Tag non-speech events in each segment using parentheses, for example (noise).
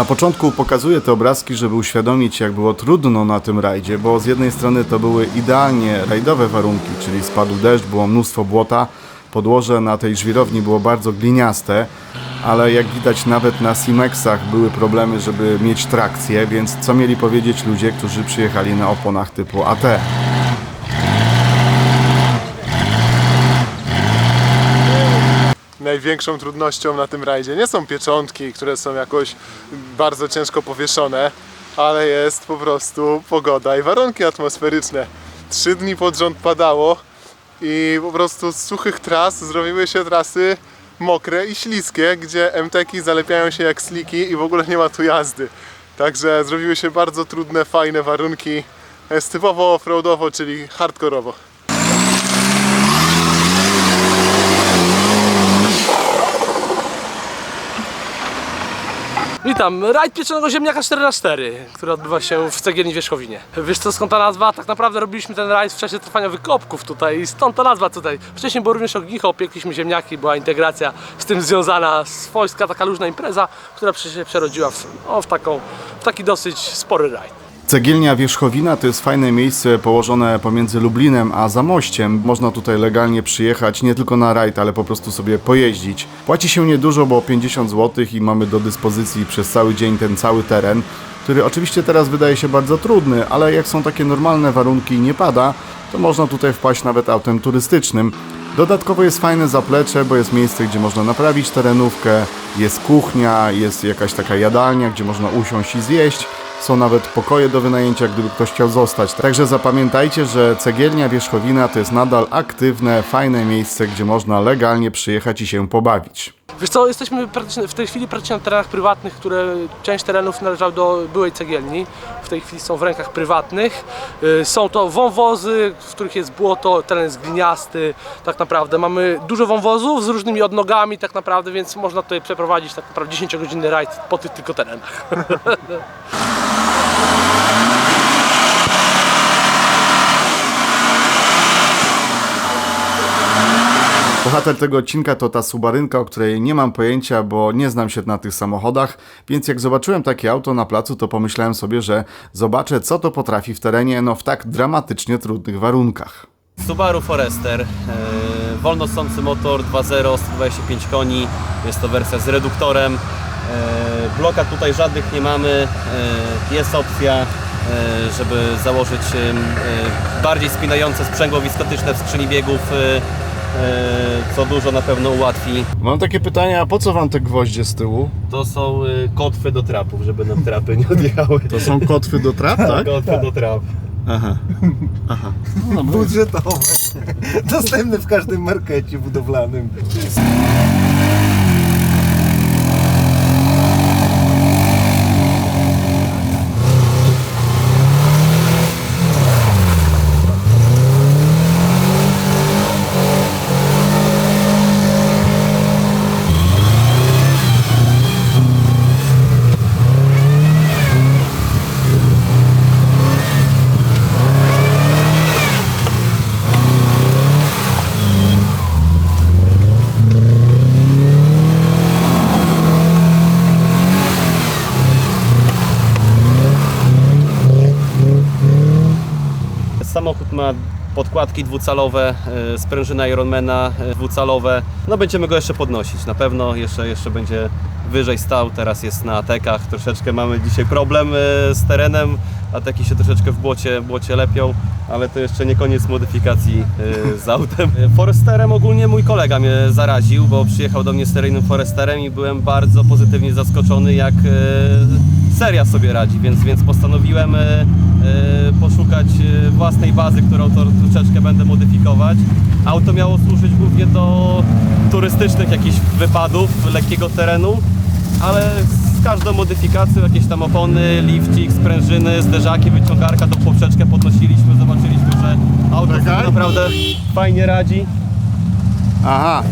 Na początku pokazuję te obrazki, żeby uświadomić, jak było trudno na tym rajdzie, bo z jednej strony to były idealnie rajdowe warunki, czyli spadł deszcz, było mnóstwo błota, podłoże na tej żwirowni było bardzo gliniaste, ale jak widać nawet na Simexach były problemy, żeby mieć trakcję, więc co mieli powiedzieć ludzie, którzy przyjechali na oponach typu AT? Największą trudnością na tym rajdzie nie są pieczątki, które są jakoś bardzo ciężko powieszone, ale jest po prostu pogoda i warunki atmosferyczne. Trzy dni pod rząd padało i po prostu z suchych tras zrobiły się trasy mokre i śliskie, gdzie MTki zalepiają się jak sliki i w ogóle nie ma tu jazdy. Także zrobiły się bardzo trudne, fajne warunki. Jest typowo offroadowo, czyli hardkorowo. Witam, rajd pieczonego ziemniaka 4 na 4 który odbywa się w Cegielni Wierzchowinie. Wiesz co, skąd ta nazwa? Tak naprawdę robiliśmy ten rajd w czasie trwania wykopków tutaj i stąd ta nazwa tutaj. Wcześniej było również ognicho, opiekliśmy ziemniaki, była integracja z tym związana, swojska taka luźna impreza, która się przerodziła w, w, taką, w taki dosyć spory rajd. Cegielnia Wierzchowina to jest fajne miejsce położone pomiędzy Lublinem a Zamościem. Można tutaj legalnie przyjechać nie tylko na rajd, ale po prostu sobie pojeździć. Płaci się niedużo, bo 50 zł i mamy do dyspozycji przez cały dzień ten cały teren, który oczywiście teraz wydaje się bardzo trudny, ale jak są takie normalne warunki i nie pada, to można tutaj wpaść nawet autem turystycznym. Dodatkowo jest fajne zaplecze, bo jest miejsce, gdzie można naprawić terenówkę, jest kuchnia, jest jakaś taka jadalnia, gdzie można usiąść i zjeść. Są nawet pokoje do wynajęcia, gdyby ktoś chciał zostać. Także zapamiętajcie, że cegielnia Wierzchowina to jest nadal aktywne, fajne miejsce, gdzie można legalnie przyjechać i się pobawić. Wiesz co, jesteśmy w tej chwili praktycznie na terenach prywatnych, które część terenów należała do byłej cegielni. W tej chwili są w rękach prywatnych. Y, Są to wąwozy, w których jest błoto, teren jest gliniasty. Tak naprawdę mamy dużo wąwozów z różnymi odnogami tak naprawdę, więc można tutaj przeprowadzić tak naprawdę 10-godzinny rajd po tych tylko terenach. (laughs) Bohater tego odcinka to ta Subarynka, o której nie mam pojęcia, bo nie znam się na tych samochodach, więc jak zobaczyłem takie auto na placu, to pomyślałem sobie, że zobaczę, co to potrafi w terenie, no w tak dramatycznie trudnych warunkach. Subaru Forester, e, wolnosący motor 2.0, 125 koni, jest to wersja z reduktorem. E, bloka tutaj żadnych nie mamy, e, jest opcja, e, żeby założyć bardziej spinające sprzęgło wiskotyczne w skrzyni biegów, co dużo na pewno ułatwi. Mam takie pytanie, a po co wam te gwoździe z tyłu? To są kotwy do trapów, żeby nam trapy nie odjechały. To są kotwy do trap, tak? Kotwy do trap. Aha. budżetowe. Dostępne w każdym markecie budowlanym. Samochód ma podkładki dwucalowe, e, sprężyna Ironmana e, dwucalowe. No będziemy go jeszcze podnosić, na pewno. Jeszcze, jeszcze będzie wyżej stał, teraz jest na atekach, troszeczkę mamy dzisiaj problem e, z terenem, ateki się troszeczkę w błocie, błocie lepią, ale to jeszcze nie koniec modyfikacji z autem. (laughs) Foresterem ogólnie mój kolega mnie zaraził, bo przyjechał do mnie seryjnym Foresterem i byłem bardzo pozytywnie zaskoczony jak seria sobie radzi, więc, więc postanowiłem poszukać e, własnej bazy, którą to troszeczkę będę modyfikować. Auto miało służyć głównie do turystycznych jakichś wypadów, lekkiego terenu, ale z każdą modyfikacją, jakieś tam opony, lifcik, sprężyny, zderzaki, wyciągarka, tą poprzeczkę podnosiliśmy, zobaczyliśmy, że auto Czekaj. naprawdę fajnie radzi. Aha,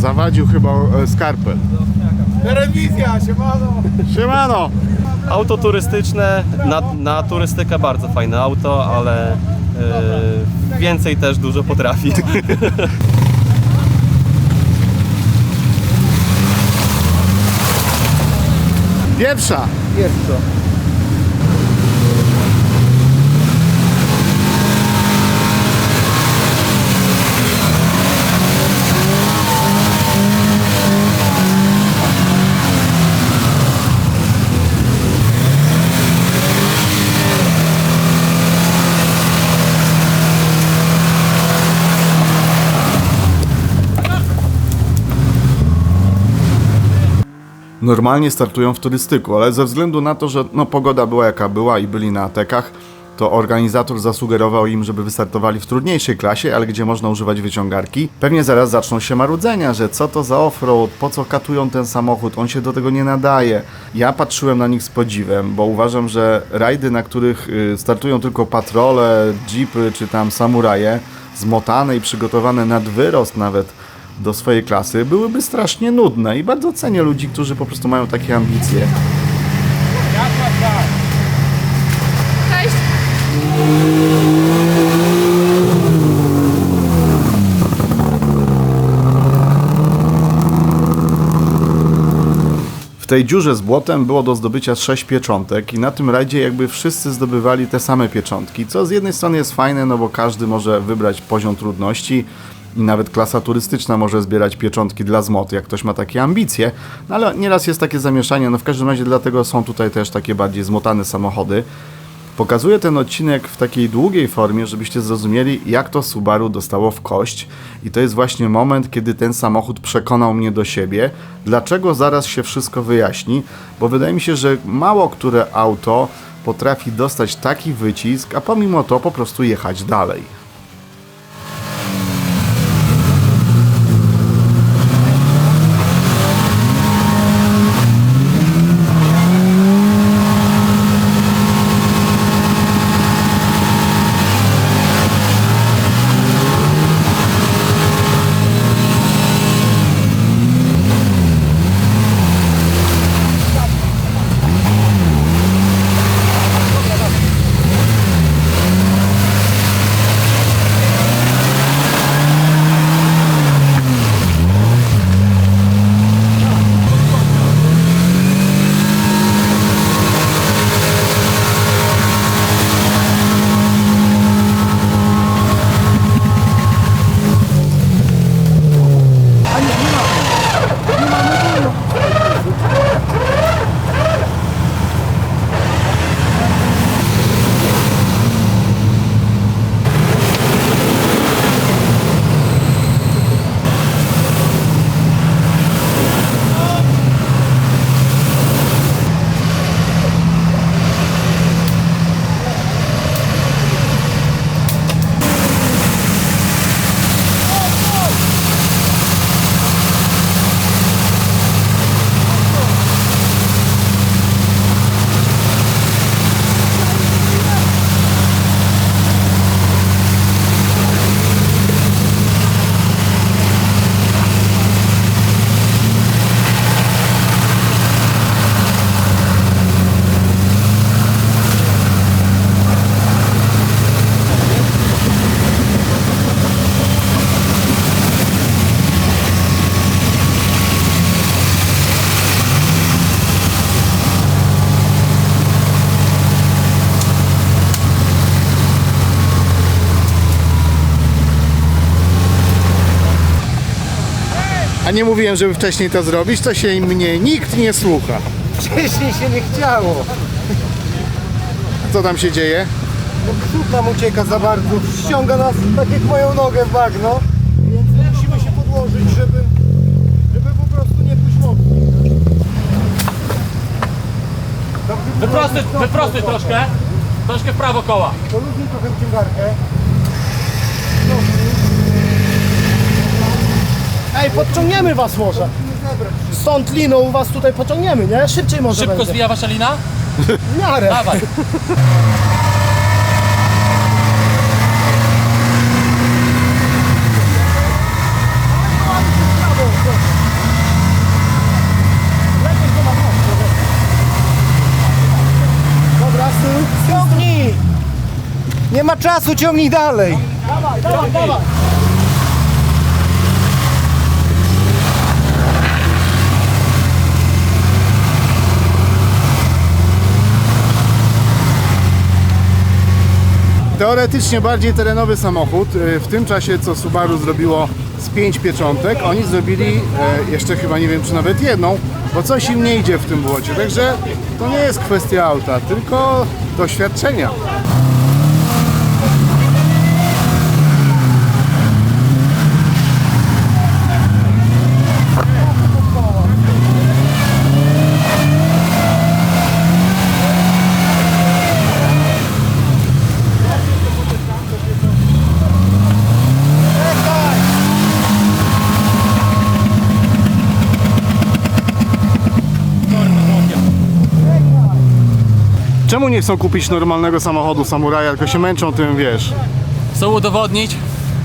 zawadził chyba e, Rewizja, siemano! Siemano! Auto turystyczne, na, na turystykę bardzo fajne auto, ale e, więcej też dużo potrafi. Pierwsza! Pierwsza. Normalnie startują w turystyku, ale ze względu na to, że no, pogoda była jaka była i byli na atekach, to organizator zasugerował im, żeby wystartowali w trudniejszej klasie, ale gdzie można używać wyciągarki. Pewnie zaraz zaczną się marudzenia, że co to za offroad, po co katują ten samochód, on się do tego nie nadaje. Ja patrzyłem na nich z podziwem, bo uważam, że rajdy, na których y, startują tylko patrole, jeepy czy tam samuraje, zmotane i przygotowane nad wyrost nawet do swojej klasy, byłyby strasznie nudne i bardzo cenię ludzi, którzy po prostu mają takie ambicje. Cześć. W tej dziurze z błotem było do zdobycia 6 pieczątek i na tym rajdzie jakby wszyscy zdobywali te same pieczątki, co z jednej strony jest fajne, no bo każdy może wybrać poziom trudności i nawet klasa turystyczna może zbierać pieczątki dla zmot, jak ktoś ma takie ambicje, no ale nieraz jest takie zamieszanie, no w każdym razie dlatego są tutaj też takie bardziej zmotane samochody. Pokazuję ten odcinek w takiej długiej formie, żebyście zrozumieli, jak to Subaru dostało w kość. I to jest właśnie moment, kiedy ten samochód przekonał mnie do siebie. Dlaczego zaraz się wszystko wyjaśni? Bo wydaje mi się, że mało które auto potrafi dostać taki wycisk, a pomimo to po prostu jechać dalej. Nie mówiłem, żeby wcześniej to zrobić, to się mnie nikt nie słucha. Wcześniej się nie chciało. Co tam się dzieje? No przód nam ucieka za bardzo. Ściąga nas tak jak moją nogę w bagno. Więc musimy się podłożyć, żeby, żeby po prostu nie pójść mocniej. Wyprostuj, wyprostuj troszkę. Troszkę w prawo koła. Poluźnij trochę wyciągarkę. Ej, podciągniemy was może. Stąd liną was tutaj pociągniemy, nie? Szybciej może Szybko będzie. zwija wasza lina? W miarę. Dawaj. Dobra. Ciągnij! Nie ma czasu, ciągnij dalej. Dawaj, dawaj, dawaj. Teoretycznie bardziej terenowy samochód. Y, W tym czasie, co Subaru zrobiło z pięć pieczątek, oni zrobili e, jeszcze chyba nie wiem, czy nawet jedną, bo coś im nie idzie w tym błocie. Także to nie jest kwestia auta, tylko doświadczenia. Czemu nie chcą kupić normalnego samochodu samuraja, tylko się męczą tym, wiesz? Chcą udowodnić,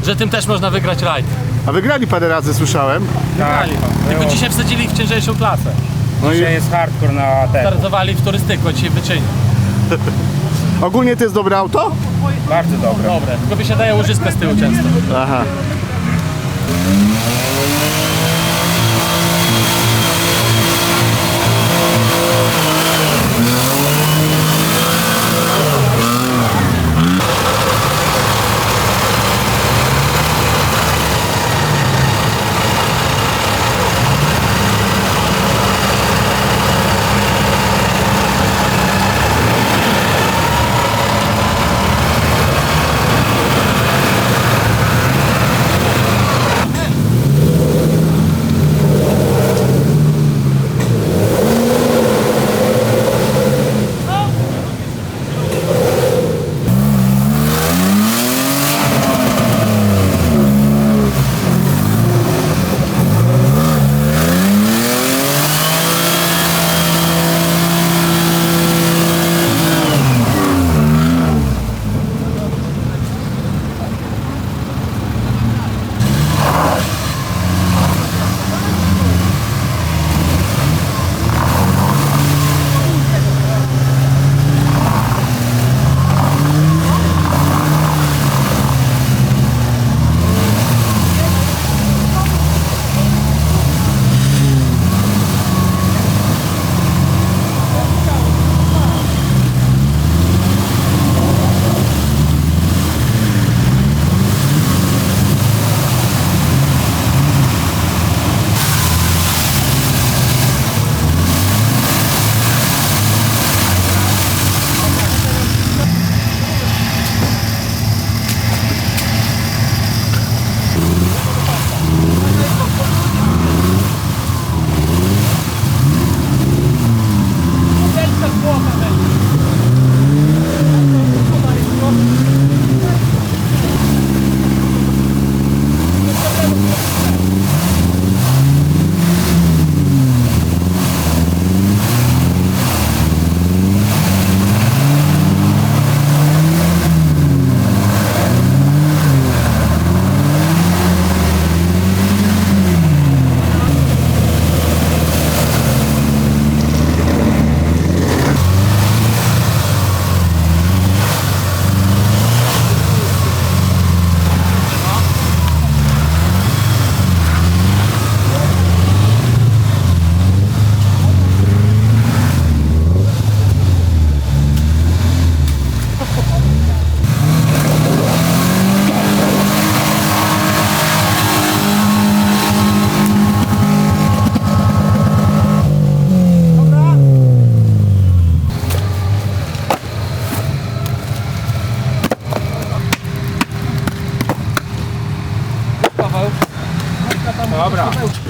że tym też można wygrać rajd. A wygrali parę razy, słyszałem. Wygrali. Tylko dzisiaj wsadzili w ciężejszą klasę. No i jest hardcore na ten. Startowali w turystyku, dzisiaj wyczyni. (laughs) ogólnie to jest dobre auto? Bardzo dobre. Dobre, tylko wysiadają łożyska z tyłu często. Aha.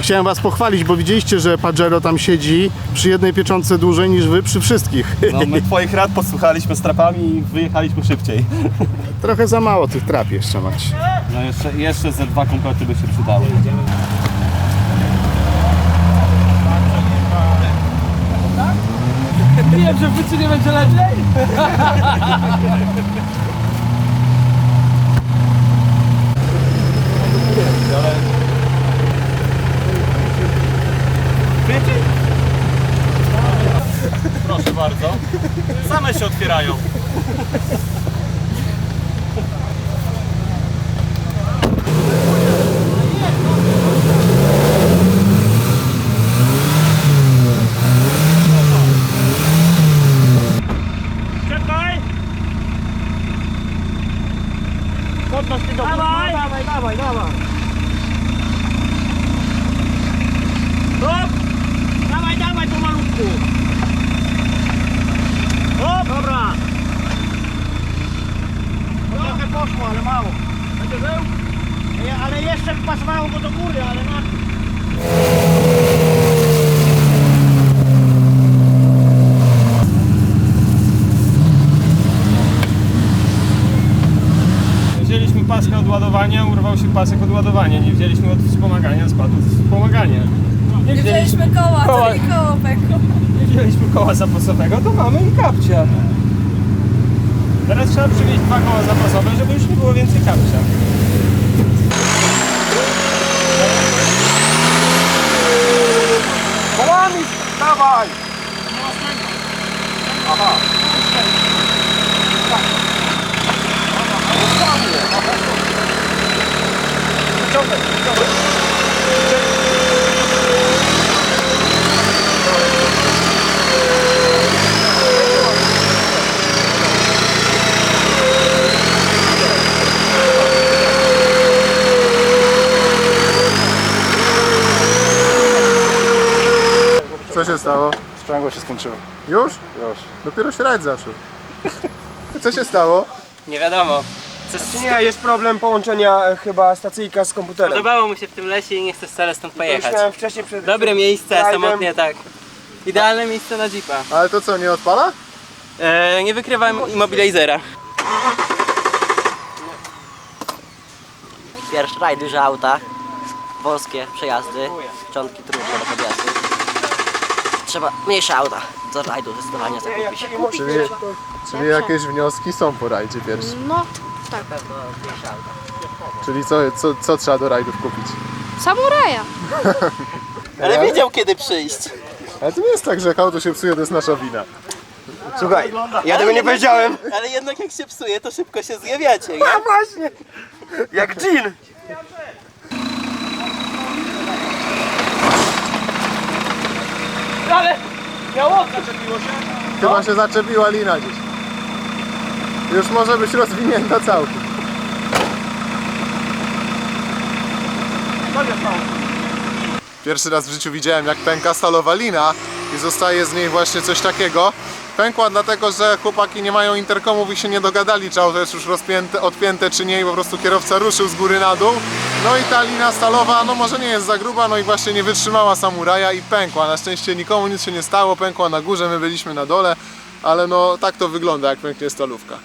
Chciałem was pochwalić, bo widzieliście, że Pajero tam siedzi przy jednej pieczątce dłużej niż wy przy wszystkich. No, my twoich rad posłuchaliśmy z trapami i wyjechaliśmy szybciej. (laughs) Trochę za mało tych trap jeszcze macie. No jeszcze, jeszcze ze dwa komplety by się przydały. Wiem, że w Bycy nie będzie lepiej. (laughs) Proszę bardzo. Same się otwierają. Hop! Dawaj, dawaj pomalutku! Hop! Dobra! Trochę poszło, ale mało. Będzie był? Nie, Ale jeszcze pasowało go do góry, ale na... Wzięliśmy paskę od ładowania, urwał się pasek od ładowania. Nie wzięliśmy od wspomagania, spadł wspomaganie. Nie Nie wzięliśmy, koła, Koła. to nie koło pekło. nie wzięliśmy koła zapasowego, to mamy i kapcia. Teraz trzeba przywieźć dwa koła zapasowe, żeby już nie było więcej kapcia. Kołami! Dawaj! Co się stało? Sprzęgło się skończyło. Już? Już. Dopiero się rajd zaczął. Co się stało? Nie wiadomo. Nie, jest problem połączenia e, chyba stacyjka z komputerem. Podobało mu się w tym lesie i nie chce wcale stąd pojechać. Miałem wcześniej przed... Dobre miejsce, rajdem. samotnie tak. Idealne miejsce na jeepa. Ale to co, nie odpala? E, nie wykrywałem immobilizera. Pierwszy rajd, duże auta, wąskie przejazdy, początki trudne do podjazdu. Trzeba mniejsze auta do rajdu zdecydowanie zakupić. Czyli, czyli jakieś wnioski są po rajdzie pierwszy. No, tak. Pewno mniejsze auta. Czyli co, co, co trzeba do rajdów kupić? Samuraja. (laughs) Ale wiedział kiedy przyjść. Ale to nie jest tak, że jak auto się psuje, to jest nasza wina. Słuchaj, ja tego nie powiedziałem. Ale jednak jak się psuje, to szybko się zjawiacie. nie? (laughs) A właśnie! Jak dżin! Ale miało Chyba się zaczepiła lina gdzieś. Już może być rozwinięta całkiem. Pierwszy raz w życiu widziałem jak pęka stalowa lina i zostaje z niej właśnie coś takiego. Pękła dlatego, że chłopaki nie mają interkomów i się nie dogadali, czy auto jest już rozpięte, odpięte czy nie i po prostu kierowca ruszył z góry na dół. No i ta lina stalowa, no może nie jest za gruba, no i właśnie nie wytrzymała samuraja i pękła. Na szczęście nikomu nic się nie stało, pękła na górze, my byliśmy na dole, ale no tak to wygląda jak pęknie stalówka.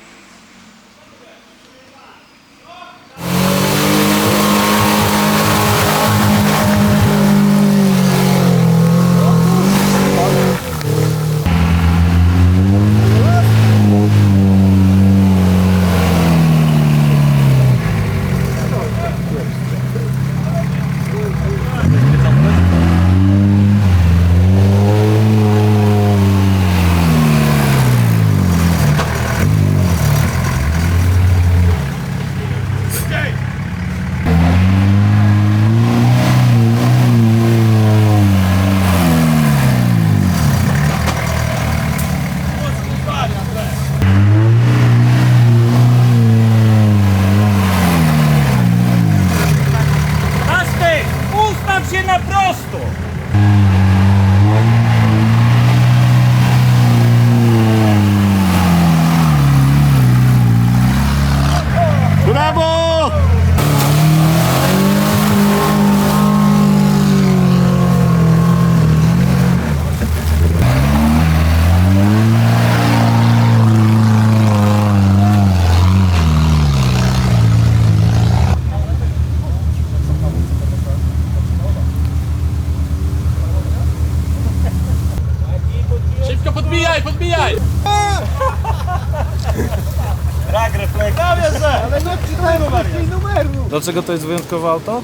Dlaczego to jest wyjątkowe auto?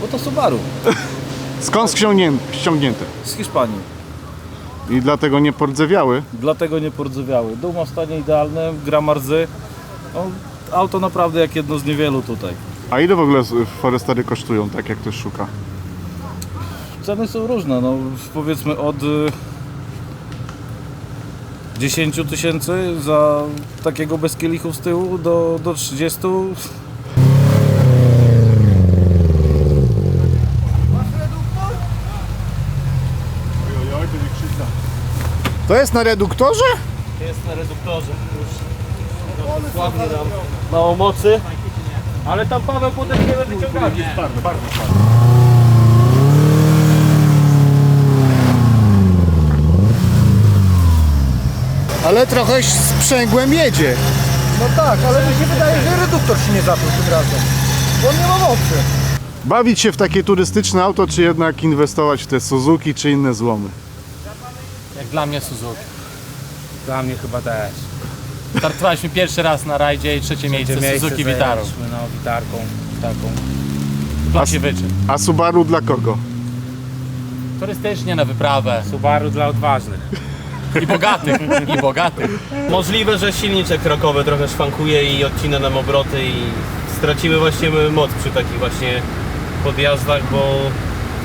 Bo to Subaru (laughs) Skąd ściągnięte? ściągnięte? z Hiszpanii. I dlatego nie pordzewiały. Dlatego nie pordzewiały. Dół ma w stanie idealnym, gra marzy. No, auto naprawdę jak jedno z niewielu tutaj. A ile w ogóle Forestery kosztują, tak jak ktoś szuka? Ceny są różne, no powiedzmy od y, 10 tysięcy za takiego bez kielichu z tyłu do, do 30. To jest na reduktorze? Jest na reduktorze. Już słabnie mało mocy. Ale tam Paweł podejmie wyciąganie. Bardzo, bardzo, bardzo. Ale trochę sprzęgłem jedzie. No tak, ale mi się wydaje, że reduktor się nie zaczął tym razem. Bo on nie ma mocy. Bawić się w takie turystyczne auto, czy jednak inwestować w te Suzuki, czy inne złomy? Jak dla mnie Suzuki. Dla mnie chyba też. Startowaliśmy pierwszy raz na rajdzie i trzecie, miejsce, Suzuki Vitaro. No, Witarką taką. Dla się wyczyn. A Subaru dla kogo? Turystycznie na wyprawę. Subaru dla odważnych. I bogatych, i bogatych. Możliwe, że silniczek krokowy trochę szwankuje i odcina nam obroty i stracimy właśnie moc przy takich właśnie podjazdach, bo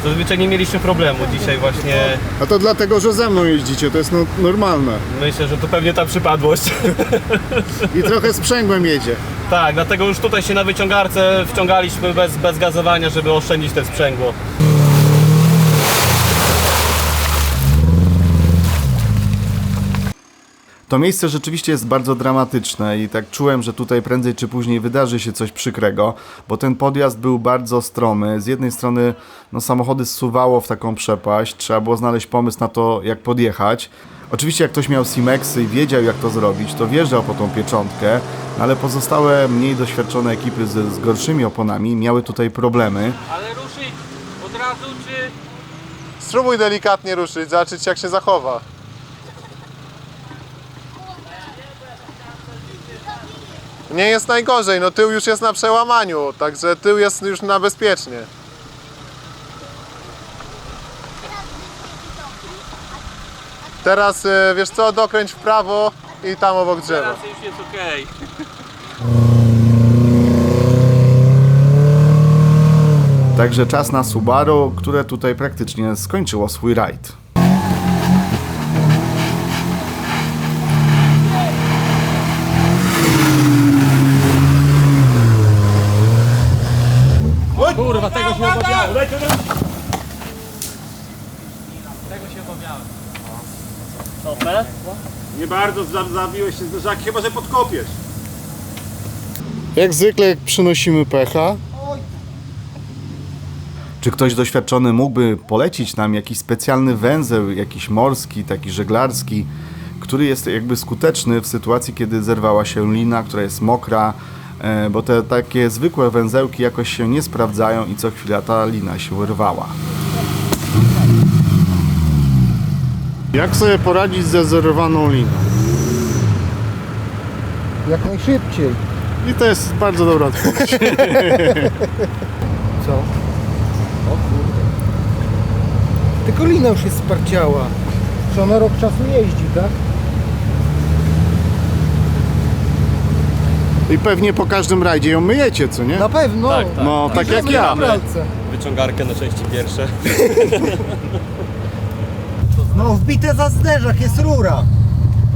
zazwyczaj nie mieliśmy problemu. Dzisiaj właśnie A to dlatego, że ze mną jeździcie, to jest no, normalne. myślę, że to pewnie ta przypadłość. I trochę sprzęgłem jedzie. tak, dlatego już tutaj się na wyciągarce wciągaliśmy bez, bez gazowania, żeby oszczędzić te sprzęgło. To miejsce rzeczywiście jest bardzo dramatyczne i tak czułem, że tutaj prędzej czy później wydarzy się coś przykrego, bo ten podjazd był bardzo stromy. Z jednej strony no, samochody zsuwało w taką przepaść, trzeba było znaleźć pomysł na to, jak podjechać. Oczywiście jak ktoś miał Simexy i wiedział jak to zrobić, to wjeżdżał po tą pieczątkę, no, ale pozostałe mniej doświadczone ekipy z, z gorszymi oponami miały tutaj problemy. Ale ruszyć od razu czy... Spróbuj delikatnie ruszyć, zobaczyć jak się zachowa. Nie jest najgorzej, no tył już jest na przełamaniu, także tył jest już na bezpiecznie. Teraz e, wiesz co, dokręć w prawo i tam obok drzewa. Teraz już jest okej. Także czas na Subaru, które tutaj praktycznie skończyło swój rajd. Kurwa, tego się obawiałem. Tego się obawiałem. Dobra. Nie bardzo zabiłeś się zderzaki, chyba że podkopiesz. Jak zwykle przynosimy pecha. Czy ktoś doświadczony mógłby polecić nam jakiś specjalny węzeł, jakiś morski, taki żeglarski, który jest jakby skuteczny w sytuacji, kiedy zerwała się lina, która jest mokra, e, bo te takie zwykłe węzełki jakoś się nie sprawdzają i co chwila ta lina się rwała. Jak sobie poradzić ze zerwaną liną? Jak najszybciej. I to jest bardzo dobra odpowiedź. (laughs) Co? O kurde. Tylko lina już jest sparciała. Czy ona rok czasu jeździ, tak? I pewnie po każdym rajdzie ją myjecie, co nie? Na pewno. Tak, tak. No, tak jak ja. Wyciągarkę na części pierwsze. (laughs) No wbite za zderzak jest rura.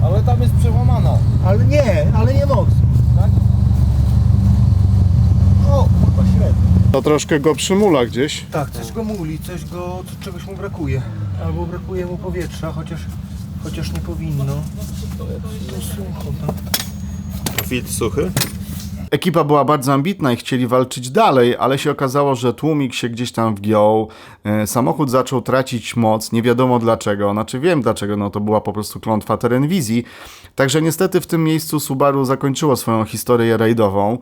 Ale tam jest przełamana. Ale nie, ale nie mocno. Tak? O, kurwa, średnio. To troszkę go przymula gdzieś. Tak, coś go muli, coś go, czegoś mu brakuje. Albo brakuje mu powietrza, chociaż, chociaż nie powinno. To sucho, tak? Filtr suchy. Ekipa była bardzo ambitna i chcieli walczyć dalej, ale się okazało, że tłumik się gdzieś tam wgiął, e, samochód zaczął tracić moc, nie wiadomo dlaczego, znaczy wiem dlaczego, no to była po prostu klątwa terenwizji, także niestety w tym miejscu Subaru zakończyło swoją historię rajdową,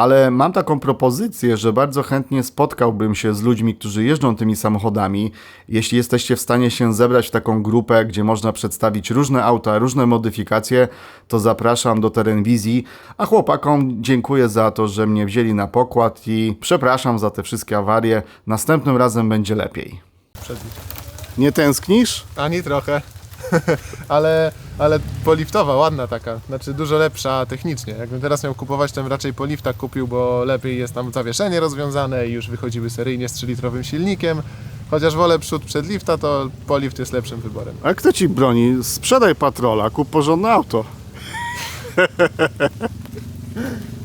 ale mam taką propozycję, że bardzo chętnie spotkałbym się z ludźmi, którzy jeżdżą tymi samochodami. Jeśli jesteście w stanie się zebrać w taką grupę, gdzie można przedstawić różne auta, różne modyfikacje, to zapraszam do Terenwizji. A chłopakom dziękuję za to, że mnie wzięli na pokład i przepraszam za te wszystkie awarie. Następnym razem będzie lepiej. Nie tęsknisz? Ani trochę. (laughs) ale, ale poliftowa, ładna taka. Znaczy dużo lepsza technicznie. Jakbym teraz miał kupować, to bym raczej polifta kupił, bo lepiej jest tam zawieszenie rozwiązane i już wychodziły seryjnie z 3-litrowym silnikiem. Chociaż wolę przód przed lifta, to polift jest lepszym wyborem. A kto ci broni? Sprzedaj patrola, kup porządne auto. (laughs)